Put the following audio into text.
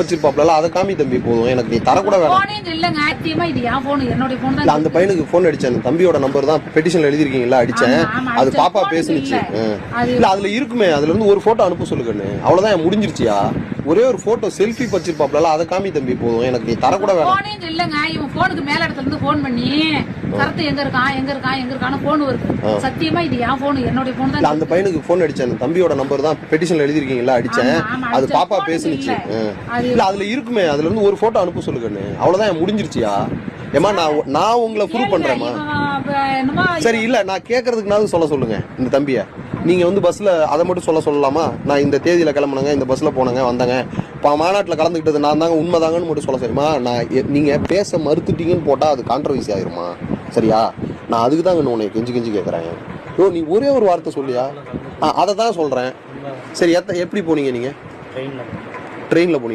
வச்சிருப்பாப்ல அதை காமி தம்பி போதும். எனக்கு நீ தரக்கூட வேணாம். போனே இல்லங்க இது என் போன் போன் தான் அந்த பையனுக்கு ஃபோன் அடிச்சேன். தம்பியோட நம்பர் தான் பெட்டிஷன்ல எழுதிருக்கீங்களா அடிச்சேன். அது. பாப்பா பேசுனுச்சு. இல்ல அதுல இருக்குமே. அதுல இருந்து ஒரு போட்டோ அனுப்ப சொல்லுங்கன்னு அவ்வளவுதான் முடிஞ்சிருச்சியா? ஒரே ஒரு போட்டோ செல்ஃபி வச்சிருப்பாப்ல அதை காமி தம்பி போதும். எனக்கு நீ தரக்கூட வேணாம். போனே இல்லங்க. இவன் போனுக்கு மேல இடத்துல இருந்து போன் பண்ணி கருத்து எங்க இருக்கான்? எங்க இருக்கான்? எங்க இருக்கான்னு போன் வருது சத்தியமா இது என் போன் என்னுடைய போன் தான் அந்த பையனுக்கு ஃபோன் அடிச்சேன். தம்பியோட நம்பர் தான் பெட்டிஷன்ல எழுதிருக்கீங்களா அடிச்சேன். அது. பாப்பா பேசுனுச்சு. இல்ல. அதுல இருக்குமே. அதுல இருந்து ஒரு போட்டோ அனுப்ப சொல்லுங்கன்னு அவ்வளவுதான் முடிஞ்சிருச்சியா? ஏமா நான் நான் உங்களை ப்ரூவ் பண்றேம்மா. என்னமோ சரி இல்ல நான் கேக்குறதுக்குனாவது சொல்ல சொல்லுங்க இந்த தம்பிய. நீங்க வந்து பஸ்ல அதை மட்டும் சொல்ல சொல்லலாமா? நான் இந்த தேதியில கிளம்புனங்க இந்த பஸ்ல போனங்க வந்தங்க. இப்போ மாநாட்டில் கலந்துக்கிட்டது நான் தாங்க உண்மைதாங்கன்னு மட்டும் சொல்ல சரிமா நான் எ- நீங்க பேச மறுத்துட்டீங்கன்னு போட்டா அது கான்ட்ரவர்சி ஆயிருமா? சரியா? நான் அதுக்கு தாங்க உன்னை கெஞ்சி கெஞ்சி கேட்குறேன் ஓ நீ ஒரே ஒரு வார்த்தை சொல்லியா? ஆ அதை தான் சொல்றேன். சரி எத்த எப்படி போனீங்க நீங்க? ட்ரெயினில் ட்ரெயினில் போனீங்க.